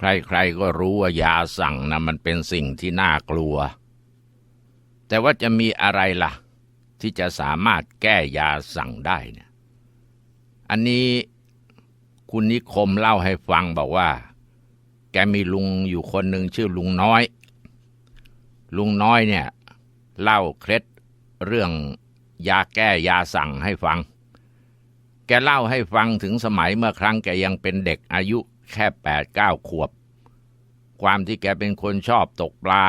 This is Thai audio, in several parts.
ใครๆก็รู้ว่ายาสั่งนะมันเป็นสิ่งที่น่ากลัว แต่ว่าจะมีอะไรล่ะ ที่จะสามารถแก้ยาสั่งได้เนี่ยอันนี้คุณนิคมเล่าให้ฟังบอกว่า แกมีลุงอยู่คนหนึ่งชื่อลุงน้อย ลุงน้อยเนี่ย เล่าเคล็ดเรื่องยาแก้ยาสั่งให้ฟัง แกเล่าให้ฟังถึงสมัยเมื่อครั้งแกยังเป็นเด็กอายุแค่แปดเก้าขวบ ความที่แกเป็นคนชอบตกปลา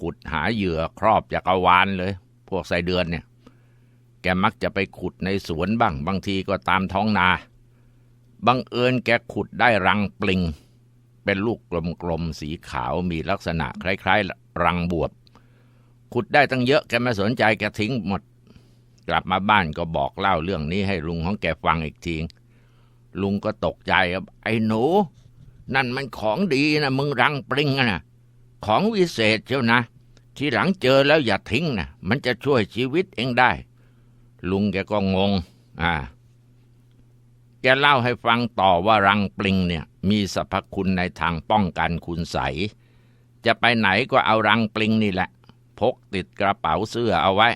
ขุดหาเหยื่อครอบจักรวาลเลย พวกไสเดือนเนี่ย แกมักจะไปขุดในสวนบ้าง บางทีก็ตามท้องนา บังเอิญแกขุดได้รังปลิง เป็นลูกกลมๆสีขาวมีลักษณะคล้ายๆ รังบวบ ขุดได้ตั้งเยอะแกไม่สนใจแกทิ้งหมด กลับมาบ้านก็บอกเล่าเรื่องนี้ให้ลุงของแกฟังอีกทีลุงก็ตกใจครับไอ้หนู นั่นมันของดีนะมึงรังปริงนะของวิเศษเชียวนะ ทีหลังเจอแล้วอย่าทิ้งนะมันจะช่วยชีวิตเองได้ ลุงแกก็งง อ่า แกเล่าให้ฟังต่อว่ารังปลิงเนี่ย มีสรรพคุณในทางป้องกันคุณใส จะไปไหนก็เอารังปลิงนี่แหละ พกติดกระเป๋าเสื้อเอาไว้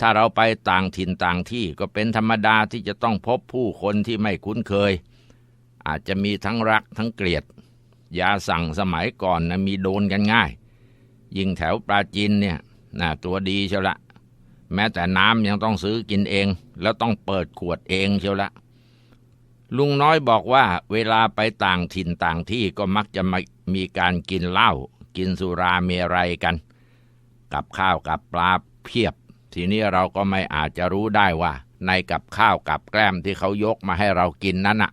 ถ้าเราไปต่างถิ่นต่างที่ก็เป็นธรรมดาที่จะต้องพบผู้คนที่ไม่คุ้นเคย อาจจะมีทั้งรักทั้งเกลียด ยาสั่งสมัยก่อนนะมีโดนกันง่าย ยิ่งแถวปราจีนเนี่ยน่าตัวดีเชียวละ แม้แต่น้ำยังต้องซื้อกินเอง แล้วต้องเปิดขวดเองเชียวละ ลุงน้อยบอกว่าเวลาไปต่างถิ่นต่างที่ก็มักจะม,มีการกินเหล้ากินสุราเมรัยกัน กับข้าวกับปลาเพียบ ทีนี้เราก็ไม่อาจจะรู้ได้ว่า ในกับข้าวกับแกล้มที่เขายกมาให้เรากินนั้นน่ะ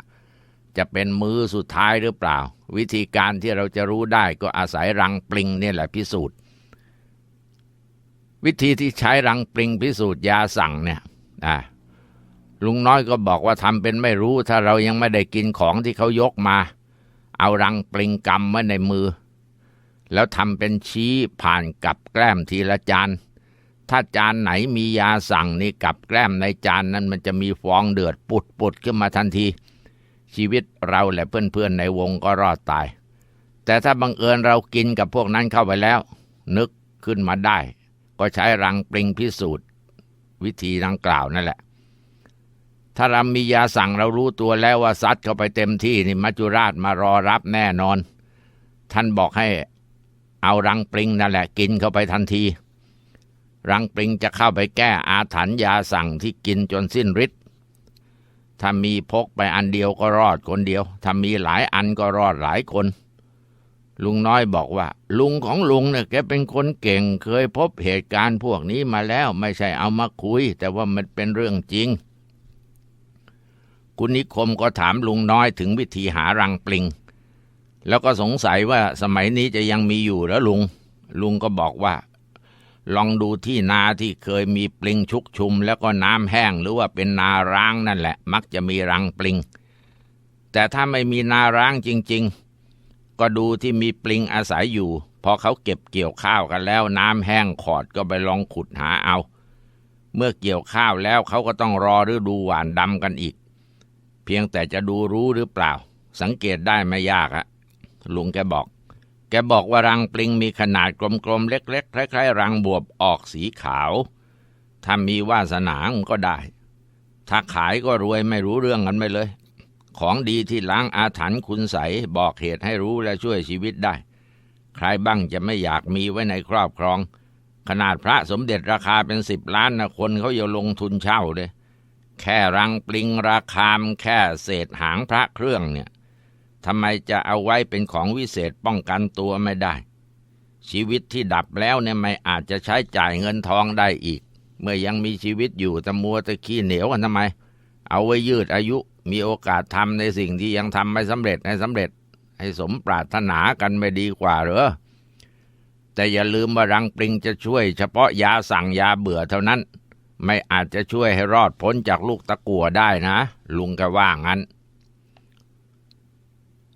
จะเป็นมือสุดท้ายหรือเปล่า วิธีการที่เราจะรู้ได้ก็อาศัยรังปลิงนี่แหละพิสูจน์ วิธีที่ใช้รังปลิงพิสูจน์ยาสั่งเนี่ยอ่าลุงน้อยก็บอกว่าทำเป็นไม่รู้ ถ้าเรายังไม่ได้กินของที่เขายกมา เอารังปลิงกำไว้ในมือ แล้วทำเป็นชี้ผ่านกับแกล้มทีละจานถ้าจานไหนมียาสั่งนี่กับแกล้มในจานนั้นมันจะมีฟองเดือดปุดปุดขึ้นมาทันที ชีวิตเราและเพื่อนๆในวงก็รอดตาย แต่ถ้าบังเอิญเรากินกับพวกนั้นเข้าไปแล้ว นึกขึ้นมาได้ ก็ใช้รังปลิงพิสูจน์ วิธีดังกล่าวนั่นแหละ ถ้าเรามียาสั่งเรารู้ตัวแล้วว่าซัดเข้าไปเต็มที่นี่มัจจุราชมารอรับแน่นอน ท่านบอกให้เอารังปลิงนั่นแหละ กินเข้าไปทันที รังปลิงจะเข้าไปแก้อาถรรพ์ยาสั่งที่กินจนสิ้นฤทธิ์ ถ้ามีพกไปอันเดียวก็รอดคนเดียว ถ้ามีหลายอันก็รอดหลายคน ลุงน้อยบอกว่า ลุงของลุงเนี่ยแกเป็นคนเก่ง เคยพบเหตุการณ์พวกนี้มาแล้ว ไม่ใช่เอามาคุย แต่ว่ามันเป็นเรื่องจริง คุณนิคมก็ถามลุงน้อยถึงวิธีหารังปลิง แล้วก็สงสัยว่าสมัยนี้จะยังมีอยู่แล้วลุง ลุงก็บอกว่า ลองดูที่นาที่เคยมีปลิงชุกชุม แล้วก็น้ำแห้งหรือว่าเป็นนาร้างนั่นแหละ มักจะมีรังปลิง แต่ถ้าไม่มีนาร้างจริง ๆ ก็ดูที่มีปลิงอาศัยอยู่ พอเขาเก็บเกี่ยวข้าวกันแล้ว น้ำแห้งขอดก็ไปลองขุดหาเอา เมื่อเกี่ยวข้าวแล้วเขาก็ต้องรอฤดูหวานดำกันอีก เพียงแต่จะดูรู้หรือเปล่า สังเกตได้ไม่ยากอะลุงแกบอก แกบอกว่ารังปลิงมีขนาดกลมๆเล็ก ๆ คล้ายๆ รังบวบออกสีขาว ถ้ามีวาสนามก็ได้ ถ้าขายก็รวยไม่รู้เรื่องกันไปเลย ของดีที่ล้างอาถรรพ์คุณใสบอกเหตุให้รู้และช่วยชีวิตได้ ใครบ้างจะไม่อยากมีไว้ในครอบครอง ขนาดพระสมเด็จราคาเป็นสิบล้านนะคนเขาอย่าลงทุนเช่าเลย แค่รังปลิงราคามแค่เศษหางพระเครื่องเนี่ย ทำไมจะเอาไว้เป็นของวิเศษป้องกันตัวไม่ได้ ชีวิตที่ดับแล้วเนี่ยไม่อาจจะใช้จ่ายเงินทองได้อีก เมื่อยังมีชีวิตอยู่ตะมัวตะขี้เหนียวกันทำไม เอาไว้ยืดอายุมีโอกาสทำในสิ่งที่ยังทำไม่สำเร็จให้สำเร็จ ให้สมปรารถนากันไม่ดีกว่าหรือแต่อย่าลืมว่ารังปลิงจะช่วย เฉพาะยาสั่งยาเบื่อเท่านั้น ไม่อาจจะช่วยให้รอดพ้นจากลูกตะกัวได้นะ ลุงก็ว่างั้น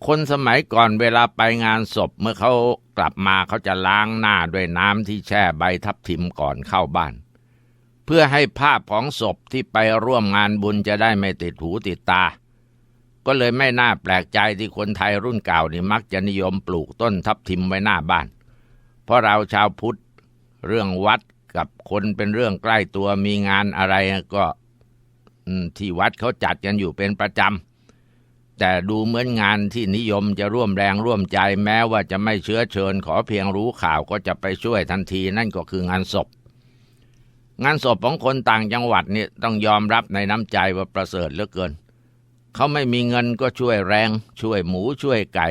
คนสมัยก่อนเวลาไปงานศพเมื่อเขากลับมาเขาจะล้างหน้าด้วยน้ำที่แช่ใบทับทิมก่อนเข้าบ้าน เพื่อให้ภาพของศพที่ไปร่วมงานบุญจะได้ไม่ติดหูติดตา ก็เลยไม่น่าแปลกใจที่คนไทยรุ่นเก่านี่มักจะนิยมปลูกต้นทับทิมไว้หน้าบ้าน เพราะเราชาวพุทธเรื่องวัดกับคนเป็นเรื่องใกล้ตัวมีงานอะไรก็ที่วัดเขาจัดกันอยู่เป็นประจำ แต่ดูเหมือนงานที่นิยมจะร่วมแรงร่วมใจแม้ว่าจะไม่เชื้อเชิญขอเพียงรู้ข่าวก็จะไปช่วยทันทีนั่นก็คืองานศพ งานศพของคนต่างจังหวัดนี่ต้องยอมรับในน้ำใจว่าประเสริฐเหลือเกิน เขาไม่มีเงินก็ช่วยแรง ช่วยหมูช่วยไก่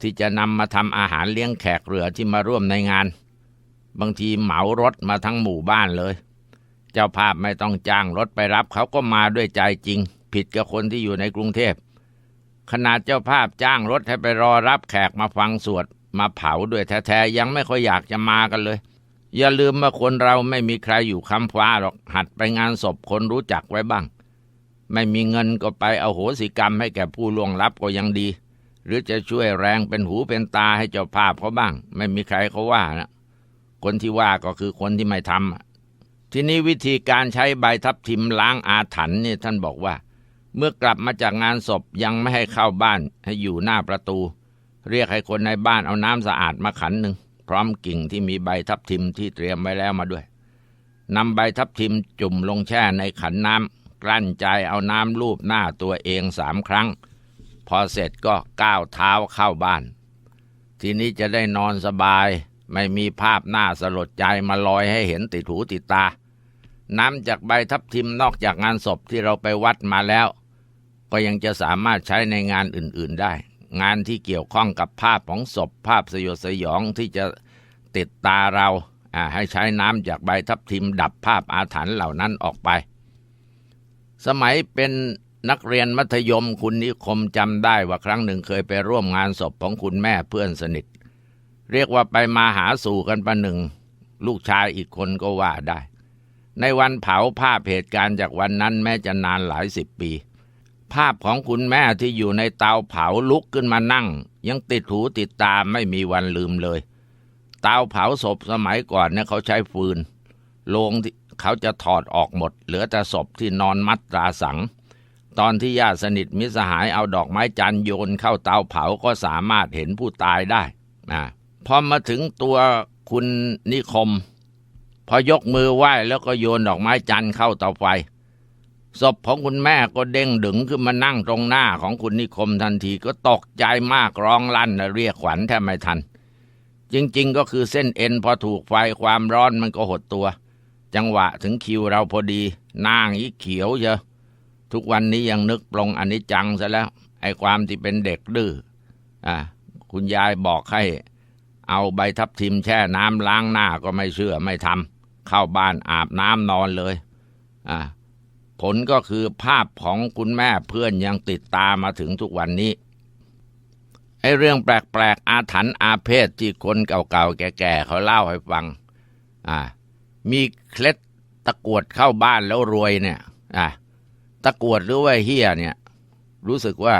ที่จะนำมาทำอาหารเลี้ยงแขกเรือที่มาร่วมในงาน บางทีเหมารถมาทั้งหมู่บ้านเลย เจ้าภาพไม่ต้องจ้างรถไปรับเขาก็มาด้วยใจจริง ผิดกับคนที่อยู่ในกรุงเทพ ขนาดเจ้าภาพจ้างรถให้ไปรอรับแขกมาฟังสวด มาเผาด้วยแท้ๆยังไม่ค่อยอยากจะมากันเลย อย่าลืมว่าคนเราไม่มีใครอยู่คำฟ้าหรอกหัดไปงานศพคนรู้จักไว้บ้าง ไม่มีเงินก็ไปเอาโหสิกรรมให้แก่ผู้ล่วงลับก็ยังดี หรือจะช่วยแรงเป็นหูเป็นตาให้เจ้าภาพเขาบ้าง ไม่มีใครเขาว่านะคนที่ว่าก็คือคนที่ไม่ทำทีนี้วิธีการใช้ใบทับทิมล้างอาถรรพ์นี่ท่านบอกว่า เมื่อกลับมาจากงานศพยังไม่ให้เข้าบ้านให้อยู่หน้าประตู เรียกให้คนในบ้านเอาน้ำสะอาดมาขันหนึ่งพร้อมกิ่งที่มีใบทับทิมที่เตรียมไว้แล้วมาด้วยนำใบทับทิมจุ่มลงแช่ในขันน้ำกลั้นใจเอาน้ำลูบหน้าตัวเองสามครั้ง พอเสร็จก็ก้าวเท้าเข้าบ้าน ทีนี้จะได้นอนสบาย ไม่มีภาพหน้าสลดใจมาลอยให้เห็นติดหูติดตา น้ำจากใบทับทิมนอกจากงานศพที่เราไปวัดมาแล้ว ก็ยังจะสามารถใช้ในงานอื่นๆได้ งานที่เกี่ยวข้องกับภาพของศพภาพสยดสยองที่จะติดตาเราให้ใช้น้ำจากใบทับทิมดับภาพอาถรรพ์เหล่านั้นออกไป สมัยเป็นนักเรียนมัธยมคุณนิคมจำได้ว่าครั้งหนึ่งเคยไปร่วมงานศพของคุณแม่เพื่อนสนิท เรียกว่าไปมาหาสู่กันประหนึ่ง ลูกชายอีกคนก็ว่าได้ ในวันเผาภาพเหตุการณ์จากวันนั้นแม้จะนานหลายสิบปี ภาพของคุณแม่ที่อยู่ในเตาเผาลุกขึ้นมานั่ง ยังติดหูติดตาไม่มีวันลืมเลย เตาเผาศพสมัยก่อนเนี่ยเขาใช้ฟืนโลงเขาจะถอดออกหมด เหลือแต่ศพที่นอนมัดตราสัง ตอนที่ญาติสนิทมิสหายเอาดอกไม้จันโยนเข้าเตาเผาก็สามารถเห็นผู้ตายได้นะพอมาถึงตัวคุณนิคม พอยกมือไหว้แล้วก็โยนดอกไม้จันเข้าเตาไฟ ศพของคุณแม่ก็เด้งดึงขึ้นมานั่งตรงหน้าของคุณนิคมทันทีก็ตกใจมากร้องลั่นเรียกขวัญแทบไม่ทัน จริงๆ ก็คือเส้นเอ็นพอถูกไฟความร้อนมันก็หดตัว จังหวะถึงคิวเราพอดีนางอีเขียวเชอะทุกวันนี้ยังนึกปลงอนนี้จังซะแล้ว ไอ้ความที่เป็นเด็กดื้ออะคุณยายบอกให้ เอาใบทับทิมแช่น้ำล้างหน้าก็ไม่เชื่อไม่ทำเข้าบ้านอาบน้ำนอนเลย อะ ผลก็คือภาพของคุณแม่เพื่อนยังติดตามมาถึงทุกวันนี้ไอ้เรื่องแปลกๆอาถรรพ์อาเพศที่คนเก่าๆแก่ๆเขาเล่าให้ฟัง อ่า มีเคล็ดตะกวดเข้าบ้านแล้วรวยเนี่ย อะตะกวดหรือว่าเฮียเนี่ย รู้สึกว่า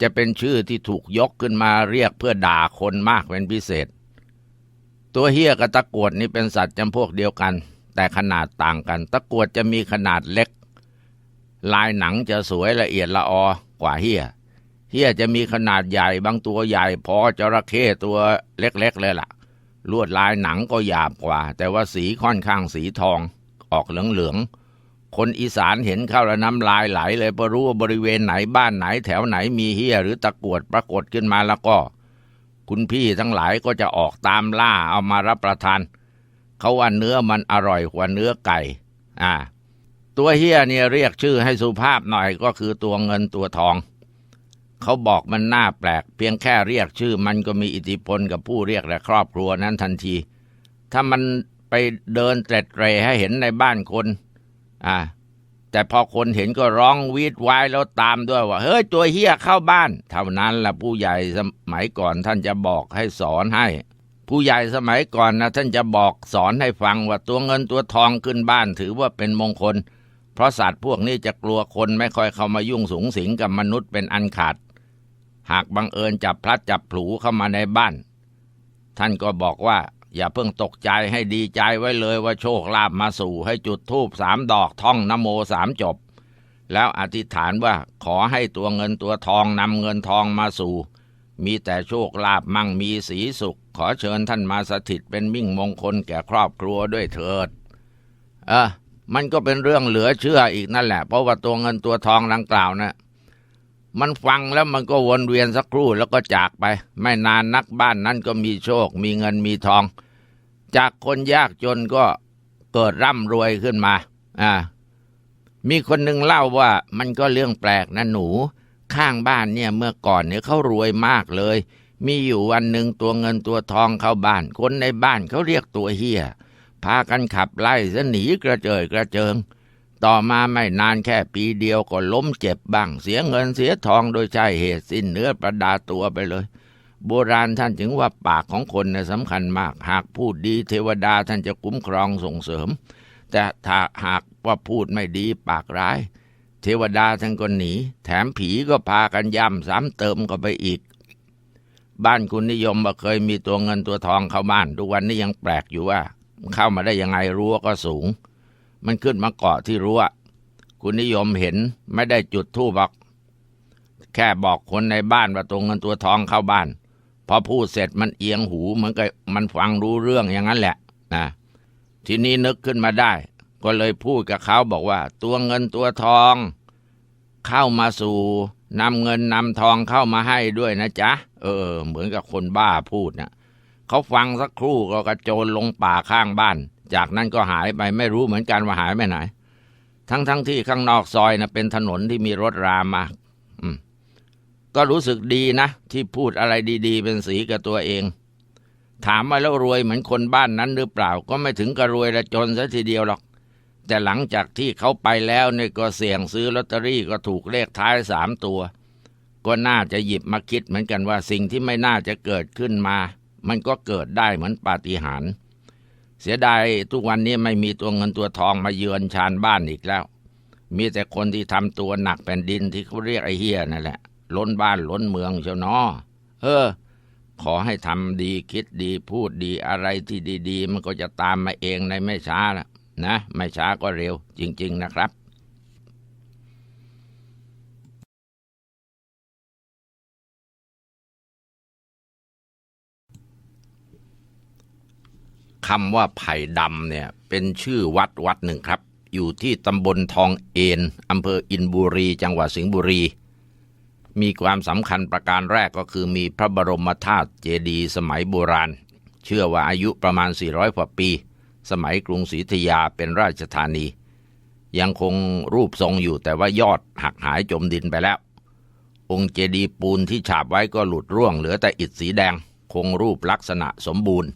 จะเป็นชื่อที่ถูกยกขึ้นมาเรียกเพื่อด่าคนมากเป็นพิเศษ ตัวเฮียกับตะกวดนี่เป็นสัตว์จำพวกเดียวกัน แต่ขนาดต่างกัน ตะกวดจะมีขนาดเล็ก ลายหนังจะสวยละเอียดละออกว่าเฮียเฮียจะมีขนาดใหญ่บางตัวใหญ่พอจระเข้ตัวเล็กๆเลยล่ะ ลวดลายหนังก็หยาบกว่า แต่ว่าสีค่อนข้างสีทอง ออกเหลืองๆ คนอีสานเห็นเข้าแล้วน้ำลายไหลเลยพอรู้ว่าบริเวณไหนบ้านไหนแถวไหนมีเฮียหรือตะกวดปรากฏขึ้นมาแล้วก็ คุณพี่ทั้งหลายก็จะออกตามล่าเอามารับประทาน เขาว่าเนื้อมันอร่อยกว่าเนื้อไก่ อ่า ตัวเฮียเนี่ยเรียกชื่อให้สุภาพหน่อยก็คือตัวเงินตัวทอง เขาบอกมันน่าแปลก เพียงแค่เรียกชื่อ มันก็มีอิทธิพลกับผู้เรียกและครอบครัวนั้นทันที ถ้ามันไปเดินเตร็ดเตรให้เห็นในบ้านคน อ่า แต่พอคนเห็นก็ร้องวีดวายแล้วตามด้วยว่า เฮ้ยตัวเฮียเข้าบ้าน เท่านั้นละผู้ใหญ่สมัยก่อนท่านจะบอกให้สอนให้ผู้ใหญ่สมัยก่อนนะท่านจะบอกสอนให้ฟังว่าตัวเงินตัวทองขึ้นบ้านถือว่าเป็นมงคล เพราะสัตว์พวกนี้จะกลัวคนไม่ค่อยเข้ามายุ่งสูงสิงกับมนุษย์เป็นอันขาด หากบังเอิญจับพลัดจับผูเข้ามาในบ้าน ท่านก็บอกว่า อย่าเพิ่งตกใจให้ดีใจไว้เลยว่าโชคลาภมาสู่ให้จุดธูปสามดอกท่องนโมสามจบ แล้วอธิษฐานว่าขอให้ตัวเงินตัวทองนำเงินทองมาสู่ มีแต่โชคลาภมั่งมีสีสุข ขอเชิญท่านมาสถิตเป็นมิ่งมงคลแก่ครอบครัวด้วยเถิด เออ มันก็เป็นเรื่องเหลือเชื่ออีกนั่นแหละ เพราะว่าตัวเงินตัวทองดังกล่าวนะมันฟังแล้วมันก็วนเวียนสักครู่แล้วก็จากไป ไม่นานนักบ้านนั้นก็มีโชค มีเงินมีทอง จากคนยากจนก็เกิดร่ำรวยขึ้นมา อ่า มีคนหนึ่งเล่าว่ามันก็เรื่องแปลกนะหนู ข้างบ้านเนี่ยเมื่อก่อนเนี่ยเขารวยมากเลย มีอยู่วันหนึ่งตัวเงินตัวทองเข้าบ้าน คนในบ้านเขาเรียกตัวเฮีย พากันขับไล่ซะหนีกระเจิดกระเจิง ต่อมาไม่นานแค่ปีเดียวก็ล้มเจ็บบ้าง เสียเงินเสียทองโดยใช่เหตุสิ้นเนื้อประดาตัวไปเลย โบราณท่านจึงว่าปากของคนเนี่ยสำคัญมาก หากพูดดีเทวดาท่านจะคุ้มครองส่งเสริม แต่ถ้าหากว่าพูดไม่ดีปากร้าย เทวดาท่านก็หนี แถมผีก็พากันย่ำซ้ำเติมก็ไปอีกบ้านคุณนิยมว่เคยมีตัวเงินตัวทองเข้าบ้านทุกวันนี้ยังแปลกอยู่ว่า เข้ามาได้ยังไงรั้วก็สูง มันขึ้นมาเกาะที่รั้ว คุณนิยมเห็นไม่ได้จุดธูปบอก แค่บอกคนในบ้านว่าตัวเงินตัวทองเข้าบ้าน พอพูดเสร็จมันเอียงหูเหมือนกับมันฟังรู้เรื่องอย่างนั้นแหละนะทีนี้นึกขึ้นมาได้ ก็เลยพูดกับเขาบอกว่า ตัวเงินตัวทอง เข้ามาสู่นำเงินนำทองเข้ามาให้ด้วยนะจ๊ะ เออ เหมือนกับคนบ้าพูดนะ เขาฟังสักครู่ก็กระโจนลงป่าข้างบ้าน จากนั้นก็หายไปไม่รู้เหมือนกันว่าหายไปไหน ทั้งทั้งที่ข้างนอกซอยนะเป็นถนนที่มีรถรามาอืมก็รู้สึกดีนะ ที่พูดอะไรดีๆ เป็นสีกับตัวเอง ถามว่าแล้วรวยเหมือนคนบ้านนั้นหรือเปล่า ก็ไม่ถึงกับรวยและจนซะทีเดียวหรอก แต่หลังจากที่เขาไปแล้วเนี่ยก็เสี่ยงซื้อลอตเตอรี่ก็ถูกเลขท้ายสามตัว ก็น่าจะหยิบมาคิดเหมือนกันว่าสิ่งที่ไม่น่าจะเกิดขึ้นมา มันก็เกิดได้เหมือนปาฏิหาริย์เสียดายทุกวันนี้ไม่มีตัวเงินตัวทองมาเยือนชานบ้านอีกแล้ว มีแต่คนที่ทำตัวหนักแผ่นดินที่เขาเรียกไอ้เฮียนั่นแหละ ล้นบ้านล้นเมืองเชียวเนอเออ ขอให้ทำดีคิดดีพูดดีอะไรที่ดี ๆ มันก็จะตามมาเองในไม่ช้าละนะ ไม่ช้าก็เร็ว จริง ๆ นะครับ คำว่าไผ่ดำเนี่ยเป็นชื่อวัดวัดหนึ่งครับ อยู่ที่ตำบลทองเอ็นอำเภออินบุรี จังหวัดสิงห์บุรี มีความสำคัญประการแรกก็คือมีพระบรมธาตุเจดีย์สมัยโบราณ เชื่อว่าอายุประมาณ 400กว่าปี สมัยกรุงศรีธยาเป็นราชธานี ยังคงรูปทรงอยู่แต่ว่ายอดหักหายจมดินไปแล้ว องค์เจดีย์ปูนที่ฉาบไว้ก็หลุดร่วงเหลือแต่อิฐสีแดง คงรูปลักษณะสมบูรณ์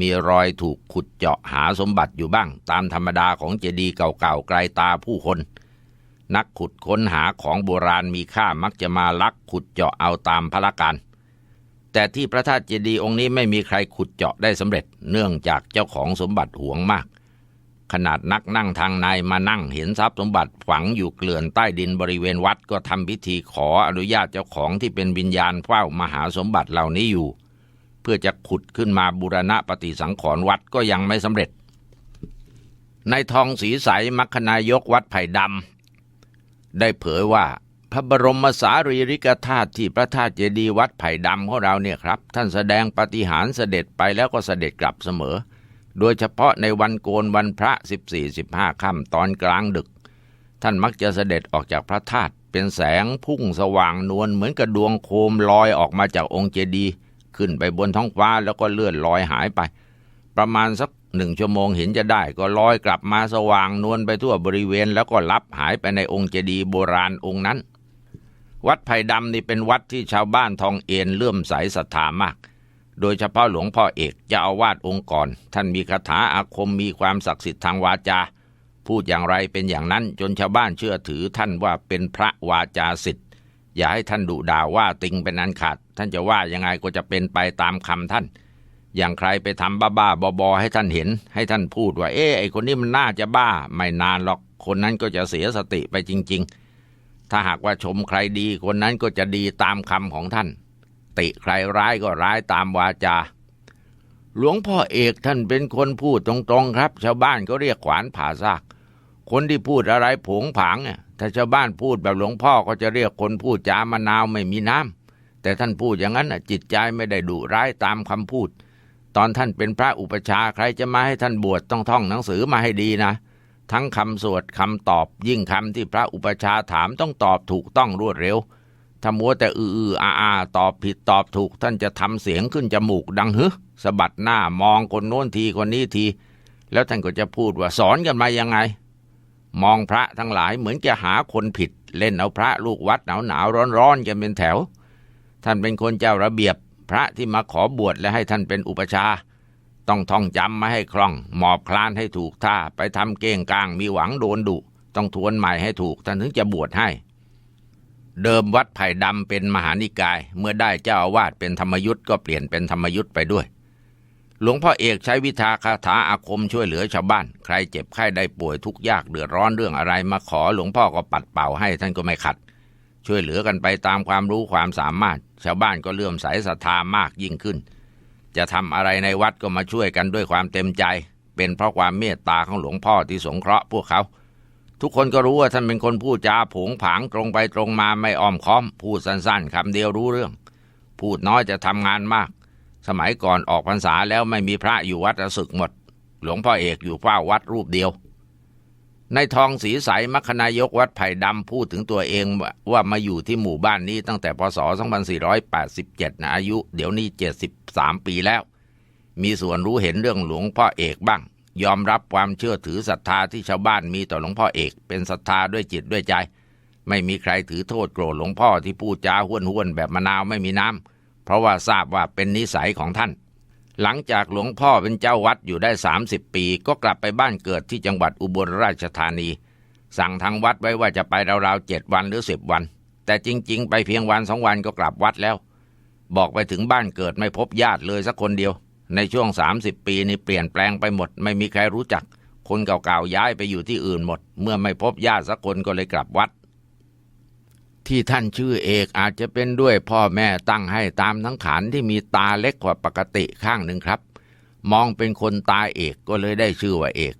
มีรอยถูกขุดเจาะหาสมบัติอยู่บ้าง ตามธรรมดาของเจดีย์เก่าๆไกลตาผู้คน นักขุดค้นหาของโบราณมีค่ามักจะมาลักขุดเจาะเอาตามพระการ แต่ที่พระธาตุเจดีย์องค์นี้ไม่มีใครขุดเจาะได้สำเร็จ เนื่องจากเจ้าของสมบัติหวงมาก ขนาดนักนั่งทางในมานั่งเห็นทรัพย์สมบัติฝังอยู่เกลื่อนใต้ดินบริเวณวัดก็ทำพิธีขออนุญาตเจ้าของที่เป็นวิญญาณเฝ้ามหาสมบัติเหล่านี้อยู่ เพื่อจะขุดขึ้นมาบูรณะปฏิสังขรณ์วัดก็ยังไม่สำเร็จ ในทองสีใสมัคคนายกวัดไผ่ดำได้เผยว่าพระบรมสารีริกธาตุที่พระธาตุเจดีย์วัดไผ่ดำของเราเนี่ยครับ ท่านแสดงปฏิหารเสด็จไปแล้วก็เสด็จกลับเสมอ โดยเฉพาะในวันโกนวันพระ 14-15 ค่ำตอนกลางดึก ท่านมักจะเสด็จออกจากพระธาตุเป็นแสงพุ่งสว่างนวลเหมือนกระดวงโคมลอยออกมาจากองค์เจดีย์ ขึ้นไปบนท้องฟ้าแล้วก็เลื่อนลอยหายไป ประมาณสักหนึ่งชั่วโมงเห็นจะได้ก็ลอยกลับมาสว่างนวลไปทั่วบริเวณ แล้วก็ลับหายไปในองค์เจดีย์โบราณองค์นั้น วัดไผ่ดำนี่เป็นวัดที่ชาวบ้านทองเอ็นเลื่อมใสศรัทธามาก โดยเฉพาะหลวงพ่อเอกจ้าอาวาสองค์ก่อนท่านมีคาถาอาคมมีความศักดิ์สิทธิ์ทางวาจา พูดอย่างไรเป็นอย่างนั้นจนชาวบ้านเชื่อถือท่านว่าเป็นพระวาจาสิทธิ์ อย่าให้ท่านดุด่าว่าติงเป็นอันขาด ท่านจะว่ายังไงก็จะเป็นไปตามคำท่าน อย่างใครไปทำบ้าๆบอๆให้ท่านเห็น ให้ท่านพูดว่า เอ๊ะไอคนนี้มันน่าจะบ้า ไม่นานหรอก คนนั้นก็จะเสียสติไปจริง ๆ ถ้าหากว่าชมใครดี คนนั้นก็จะดีตามคำของท่าน ติใครร้ายก็ร้ายตามวาจา หลวงพ่อเอกท่านเป็นคนพูดตรงๆครับ ชาวบ้านก็เรียกขวานผ่าซาก คนที่พูดอะไรผงผางเนี่ย ถ้าชาวบ้านพูดแบบหลวงพ่อก็จะเรียกคนพูดจามะนาวไม่มีน้ำแต่ท่านพูดอย่างนั้นจิตใจไม่ได้ดุร้ายตามคำพูด ตอนท่านเป็นพระอุปชาใครจะมาให้ท่านบวชต้องท่องหนังสือมาให้ดีนะ ทั้งคำสวดคำตอบยิ่งคำที่พระอุปชาถามต้องตอบถูกต้องรวดเร็วถ้ามัวแต่อือออาอาตอบผิดตอบถูก ท่านจะทำเสียงขึ้นจมูกดังฮึสะบัดหน้ามองคนโน้นทีคนนี้ที แล้วท่านก็จะพูดว่าสอนกันมายังไง มองพระทั้งหลายเหมือนจะหาคนผิด เล่นเอาพระลูกวัดหนาวหนาวร้อนร้อนๆกันเป็นแถว ท่านเป็นคนเจ้าระเบียบ พระที่มาขอบวชและให้ท่านเป็นอุปชา ต้องท่องจำมาให้คล่อง หมอบคลานให้ถูกท่าไปทำเก้งกลางมีหวังโดนดุ ต้องทวนใหม่ให้ถูกท่านถึงจะบวชให้ เดิมวัดไผ่ดำเป็นมหานิกาย เมื่อได้เจ้าอาวาสเป็นธรรมยุทธ์ก็เปลี่ยนเป็นธรรมยุทธ์ไปด้วย หลวงพ่อเอกใช้วิชาคาถาอาคมช่วยเหลือชาวบ้าน ใครเจ็บไข้ได้ป่วยทุกยากเดือดร้อนเรื่องอะไรมาขอหลวงพ่อก็ปัดเป่าให้ท่านก็ไม่ขัด ช่วยเหลือกันไปตามความรู้ความสามารถ ชาวบ้านก็เลื่อมใสศรัทธามากยิ่งขึ้น จะทำอะไรในวัดก็มาช่วยกันด้วยความเต็มใจ เป็นเพราะความเมตตาของหลวงพ่อที่สงเคราะห์พวกเขา ทุกคนก็รู้ว่าท่านเป็นคนพูดจาผงผางตรงไปตรงมาไม่อ้อมค้อม พูดสั้นๆคำเดียวรู้เรื่อง พูดน้อยจะทำงานมาก สมัยก่อนออกพรรษาแล้วไม่มีพระอยู่วัดศึกหมด หลวงพ่อเอกอยู่เฝ้าวัดรูปเดียว ในทองสีใสมัคคณายกวัดไผ่ดำพูดถึงตัวเองว่ามาอยู่ที่หมู่บ้านนี้ตั้งแต่พศ 2487 นะอายุ เดี๋ยวนี้ 73 ปีแล้ว มีส่วนรู้เห็นเรื่องหลวงพ่อเอกบ้าง ยอมรับความเชื่อถือศรัทธาที่ชาวบ้านมีต่อหลวงพ่อเอก เป็นศรัทธาด้วยจิตด้วยใจ ไม่มีใครถือโทษโกรธหลวงพ่อที่พูดจาห้วนห้วนๆแบบมะนาวไม่มีน้ำ เพราะว่าทราบว่าเป็นนิสัยของท่าน หลังจากหลวงพ่อเป็นเจ้าวัดอยู่ได้ 30 ปี ก็กลับไปบ้านเกิดที่จังหวัดอุบลราชธานี สั่งทางวัดไว้ว่าจะไปราวๆเจ็ดวันหรือสิบวัน แต่จริง ๆ ไปเพียงวันสองวันก็กลับวัดแล้ว บอกไปถึงบ้านเกิดไม่พบญาติเลยสักคนเดียว ในช่วง 30 ปีนี้เปลี่ยนแปลงไปหมด ไม่มีใครรู้จัก คนเก่าๆย้ายไปอยู่ที่อื่นหมด เมื่อไม่พบญาติสักคนก็เลยกลับวัด ที่ท่านชื่อเอกอาจจะเป็นด้วยพ่อแม่ตั้งให้ตามทั้งขานที่มีตาเล็กกว่าปกติข้างหนึ่งครับ มองเป็นคนตาเอกก็เลยได้ชื่อว่าเอก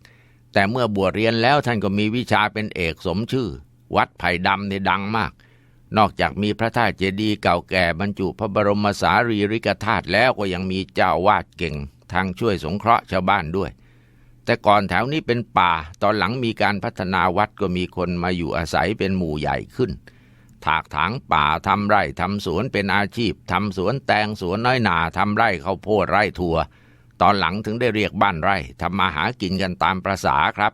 แต่เมื่อบวชเรียนแล้วท่านก็มีวิชาเป็นเอกสมชื่อ วัดไผ่ดำในดังมาก นอกจากมีพระธาตุเจดีย์เก่าแก่บรรจุพระบรมสารีริกธาตุแล้วก็ยังมีเจ้าวาดเก่ง ทางช่วยสงเคราะห์ชาวบ้านด้วย แต่ก่อนแถวนี้เป็นป่า ตอนหลังมีการพัฒนาวัดก็มีคนมาอยู่อาศัยเป็นหมู่ใหญ่ขึ้น ถากถางป่าทำไร่ทำสวนเป็นอาชีพทำสวนแตงสวนน้อยนาทำไร่ข้าวโพดไร่ถั่ว ตอนหลังถึงได้เรียกบ้านไร่ทำมาหากินกันตามประษาครับ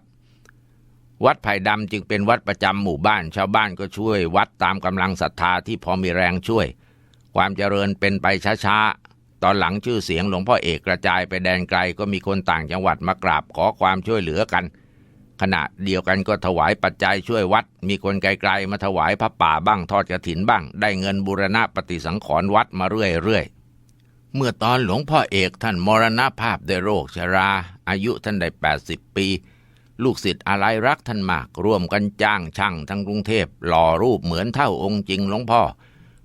วัดไผ่ดำจึงเป็นวัดประจำหมู่บ้านชาวบ้านก็ช่วย วัดตามกำลังศรัทธาที่พอมีแรงช่วย ความเจริญเป็นไปช้าๆตอนหลังชื่อเสียงหลวงพ่อเอกกระจายไปแดนไกลก็มีคนต่างจังหวัดมากราบขอความช่วยเหลือกัน ขณะเดียวกันก็ถวายปัจจัยช่วยวัด มีคนไกลๆมาถวายพระป่าบ้างทอดกระถินบ้าง ได้เงินบูรณะปฏิสังขรณ์วัดมาเรื่อยๆ เมื่อตอนหลวงพ่อเอกท่านมรณภาพด้วยโรคชรา อายุท่านได้ 80 ปี ลูกศิษย์อะไรรักท่านมากร่วมกันจ้างช่างทั้งกรุงเทพหล่อรูปเหมือนเท่าองค์จริงหลวงพ่อ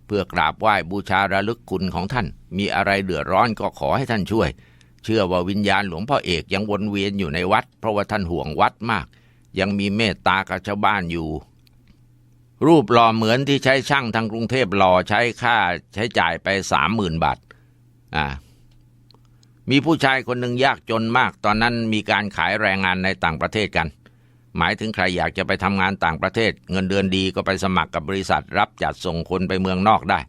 เพื่อกราบไหว้บูชาระลึกคุณของท่าน มีอะไรเดือดร้อนก็ขอให้ท่านช่วย เชื่อว่าวิญญาณหลวงพ่อเอกยังวนเวียนอยู่ในวัด เพราะว่าท่านห่วงวัดมาก ยังมีเมตตากับชาวบ้านอยู่ รูปหล่อเหมือนที่ใช้ช่างทางกรุงเทพหล่อใช้ค่าใช้จ่ายไปสามหมื่นบาทอ่ามีผู้ชายคนหนึ่งยากจนมาก ตอนนั้นมีการขายแรงงานในต่างประเทศกัน หมายถึงใครอยากจะไปทำงานต่างประเทศ เงินเดือนดีก็ไปสมัครกับบริษัท รับจัดส่งคนไปเมืองนอกได้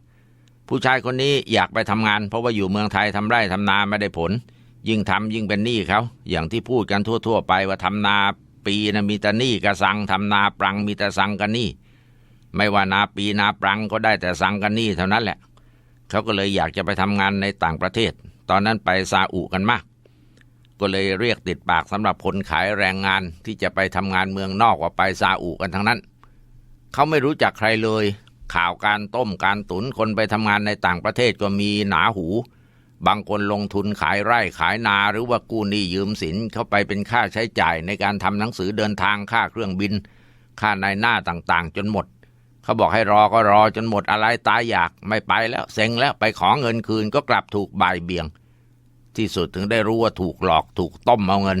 ผู้ชายคนนี้อยากไปทำงาน เพราะว่าอยู่เมืองไทยทำไร่ทำนาไม่ได้ผล ยิ่งทำยิ่งเป็นหนี้เขาอย่างที่พูดกันทั่ว ๆ ไปว่าทำนาปีนะมีแต่หนี้กระสังทำนาปรังมีแต่สังกันหนี้ไม่ว่านาปีนาปรังก็ได้แต่สังกันหนี้เท่านั้นแหละ เขาก็เลยอยากจะไปทำงานในต่างประเทศ ตอนนั้นไปซาอุกันมาก ก็เลยเรียกติดปากสำหรับคนขายแรงงานที่จะไปทำงานเมืองนอกว่าไปซาอุกันทั้งนั้น เขาไม่รู้จักใครเลย ข่าวการต้มการตุนคนไปทำงานในต่างประเทศก็มีหนาหู บางคนลงทุนขายไร่ขายนาหรือว่ากู้หนี้ยืมสินเข้าไปเป็นค่าใช้จ่ายในการทำหนังสือเดินทางค่าเครื่องบิน ค่านายหน้าต่างๆ จนหมด เขาบอกให้รอก็รอจนหมดอะไรตายอยากไม่ไปแล้วเซ็งแล้วไปขอเงินคืนก็กลับถูกบ่ายเบี่ยง ที่สุดถึงได้รู้ว่าถูกหลอกถูกต้มเอาเงิน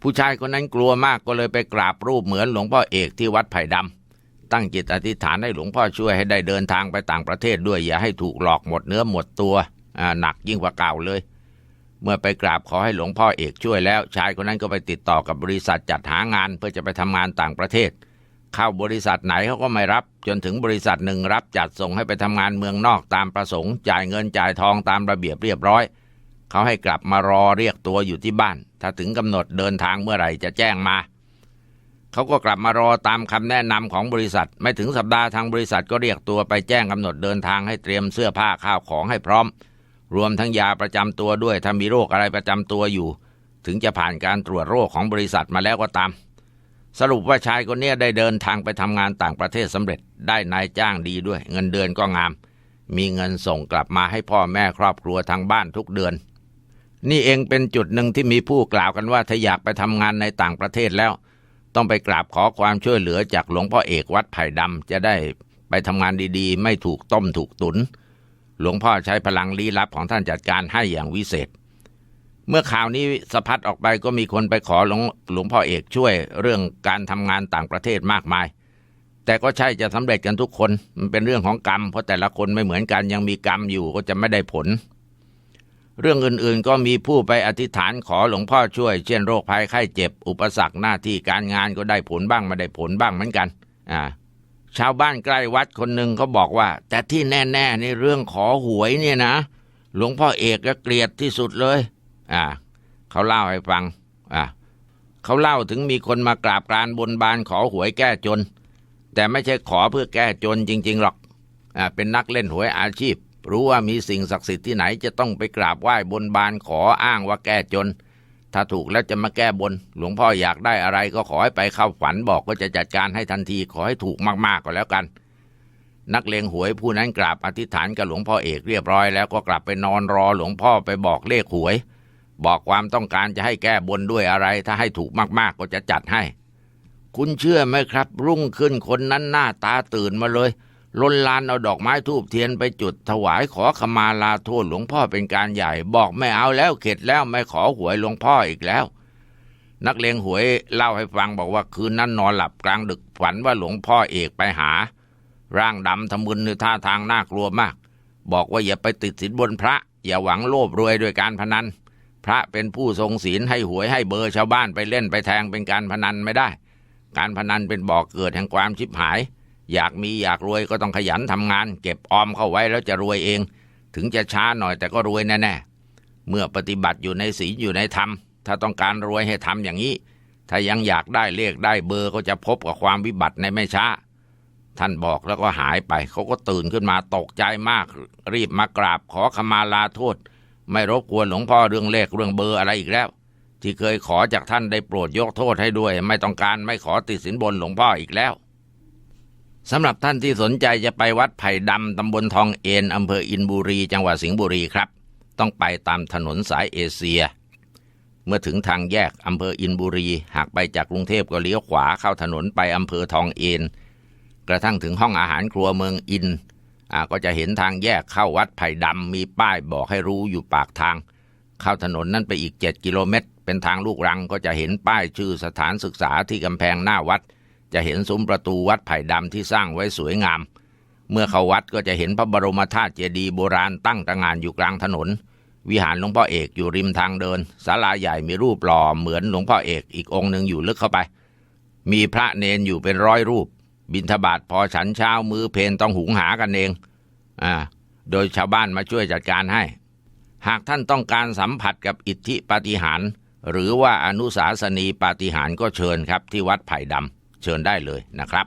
ผู้ชายคนนั้นกลัวมากก็เลยไปกราบรูปเหมือนหลวงพ่อเอกที่วัดไผ่ดำตั้งจิตอธิษฐานให้หลวงพ่อช่วยให้ได้เดินทางไปต่างประเทศด้วยอย่าให้ถูกหลอกหมดเนื้อหมดตัว หนักยิ่งกว่าเก่าเลย เมื่อไปกราบขอให้หลวงพ่อเอกช่วยแล้ว ชายคนนั้นก็ไปติดต่อกับบริษัทจัดหางานเพื่อจะไปทำงานต่างประเทศ เข้าบริษัทไหนเขาก็ไม่รับ จนถึงบริษัทหนึ่งรับจัดส่งให้ไปทำงานเมืองนอกตามประสงค์ จ่ายเงินจ่ายทองตามระเบียบเรียบร้อย เขาให้กลับมารอเรียกตัวอยู่ที่บ้าน ถ้าถึงกำหนดเดินทางเมื่อไหร่จะแจ้งมาเขาก็กลับมารอตามคำแนะนำของบริษัท ไม่ถึงสัปดาห์ทางบริษัทก็เรียกตัวไปแจ้งกำหนดเดินทางให้เตรียมเสื้อผ้าข้าวของให้พร้อม รวมทั้งยาประจำตัวด้วยถ้ามีโรคอะไรประจำตัวอยู่ ถึงจะผ่านการตรวจโรคของบริษัทมาแล้วก็ตาม สรุปว่าชายคนนี้ได้เดินทางไปทำงานต่างประเทศสำเร็จได้นายจ้างดีด้วย เงินเดือนก็งาม มีเงินส่งกลับมาให้พ่อแม่ครอบครัวทางบ้านทุกเดือน นี่เองเป็นจุดหนึ่งที่มีผู้กล่าวกันว่าถ้าอยากไปทำงานในต่างประเทศแล้ว ต้องไปกราบขอความช่วยเหลือจากหลวงพ่อเอกวัดไผ่ดำจะได้ไปทำงานดีๆ ไม่ถูกต้มถูกตุน หลวงพ่อใช้พลังลี้ลับของท่านจัดการให้อย่างวิเศษ เมื่อข่าวนี้สะพัดออกไปก็มีคนไปขอหลวงหลวงพ่อเอกช่วยเรื่องการทำงานต่างประเทศมากมาย แต่ก็ใช่จะสำเร็จกันทุกคน มันเป็นเรื่องของกรรม เพราะแต่ละคนไม่เหมือนกันยังมีกรรมอยู่ก็จะไม่ได้ผล เรื่องอื่นๆก็มีผู้ไปอธิษฐานขอหลวงพ่อช่วย เช่นโรคภัยไข้เจ็บ อุปสรรคหน้าที่การงานก็ได้ผลบ้างไม่ได้ผลบ้างเหมือนกัน อ่า ชาวบ้านใกล้วัดคนหนึ่งเขาบอกว่า แต่ที่แน่ๆในเรื่องขอหวยเนี่ยนะ หลวงพ่อเอกก็เกลียดที่สุดเลย อ่าเขาเล่าให้ฟัง อ่าเขาเล่าถึงมีคนมากราบกรานบนบานขอหวยแก้จน แต่ไม่ใช่ขอเพื่อแก้จนจริง ๆ หรอกอ่าเป็นนักเล่นหวยอาชีพ รู้ว่ามีสิ่งศักดิ์สิทธิ์ที่ไหนจะต้องไปกราบไหว้บนบานขออ้างว่าแก้จน ถ้าถูกแล้วจะมาแก้บน หลวงพ่ออยากได้อะไรก็ขอให้ไปเข้าฝันบอกก็จะจัดการให้ทันทีขอให้ถูกมากๆก็แล้วกัน นักเลงหวยผู้นั้นกราบอธิษฐานกับหลวงพ่อเอกเรียบร้อยแล้วก็กลับไปนอนรอหลวงพ่อไปบอกเลขหวย บอกความต้องการจะให้แก้บนด้วยอะไร ถ้าให้ถูกมากๆก็จะจัดให้ คุณเชื่อไหมครับ รุ่งขึ้นคนนั้นหน้าตาตื่นมาเลย ล้นลานเอาดอกไม้ทูบเทียนไปจุดถวายขอขมาลาโทษหลวงพ่อเป็นการใหญ่ บอกไม่เอาแล้วเข็ดแล้วไม่ขอหวยหลวงพ่ออีกแล้ว นักเลงหวยเล่าให้ฟังบอกว่าคืนนั้นนอนหลับกลางดึกฝันว่าหลวงพ่อเอกไปหา ร่างดำทำมึนในท่าทางน่ากลัวมาก บอกว่าอย่าไปติดสินบนพระ อย่าหวังโลภรวยด้วยการพนัน พระเป็นผู้ทรงศีลให้หวยให้เบอร์ชาวบ้านไปเล่นไปแทงเป็นการพนันไม่ได้ การพนันเป็นบ่อกเกิดแห่งความชิบหาย อยากมีอยากรวยก็ต้องขยันทำงาน เก็บออมเข้าไว้แล้วจะรวยเอง ถึงจะช้าหน่อยแต่ก็รวยแน่ๆเมื่อปฏิบัติอยู่ในศีลอยู่ในธรรม ถ้าต้องการรวยให้ทำอย่างนี้ ถ้ายังอยากได้เลขได้เบอร์ก็จะพบกับความวิบัติในไม่ช้า ท่านบอกแล้วก็หายไป เขาก็ตื่นขึ้นมาตกใจมาก รีบมากราบขอขมาลาโทษ ไม่รบกวนหลวงพ่อเรื่องเลขเรื่องเบอร์อะไรอีกแล้ว ที่เคยขอจากท่านได้โปรดยกโทษให้ด้วย ไม่ต้องการไม่ขอติดสินบนหลวงพ่ออีกแล้ว สำหรับท่านที่สนใจจะไปวัดไผ่ดำตำบลทองเอ็นอำเภออินบุรี จังหวัดสิงห์บุรีครับ ต้องไปตามถนนสายเอเชีย เมื่อถึงทางแยกอำเภออินบุรี หากไปจากกรุงเทพก็เลี้ยวขวาเข้าถนนไปอำเภอทองเอ็นกระทั่งถึงห้องอาหารครัวเมืองอินก็จะเห็นทางแยกเข้าวัดไผ่ดำมีป้ายบอกให้รู้อยู่ปากทาง เข้าถนนนั้นไปอีกเจ็ดกิโลเมตร เป็นทางลูกรังก็จะเห็นป้ายชื่อสถานศึกษาที่กำแพงหน้าวัด จะเห็นซุ้มประตูวัดไผ่ดำที่สร้างไว้สวยงาม เมื่อเข้าวัดก็จะเห็นพระบรมธาตุเจดีย์โบราณตั้งตระงานอยู่กลางถนน วิหารหลวงพ่อเอกอยู่ริมทางเดินศาลาใหญ่มีรูปหล่อเหมือนหลวงพ่อเอกอีกองค์หนึ่งอยู่ลึกเข้าไป มีพระเนนอยู่เป็นร้อยรูป บิณฑบาตพอฉันเช้ามือเพนต้องหุงหากันเองอ่าโดยชาวบ้านมาช่วยจัดการให้ หากท่านต้องการสัมผัสกับอิทธิปาฏิหาริย์หรือว่าอนุสาสนีปาฏิหาริย์ก็เชิญครับที่วัดไผ่ดำ เชิญได้เลยนะครับ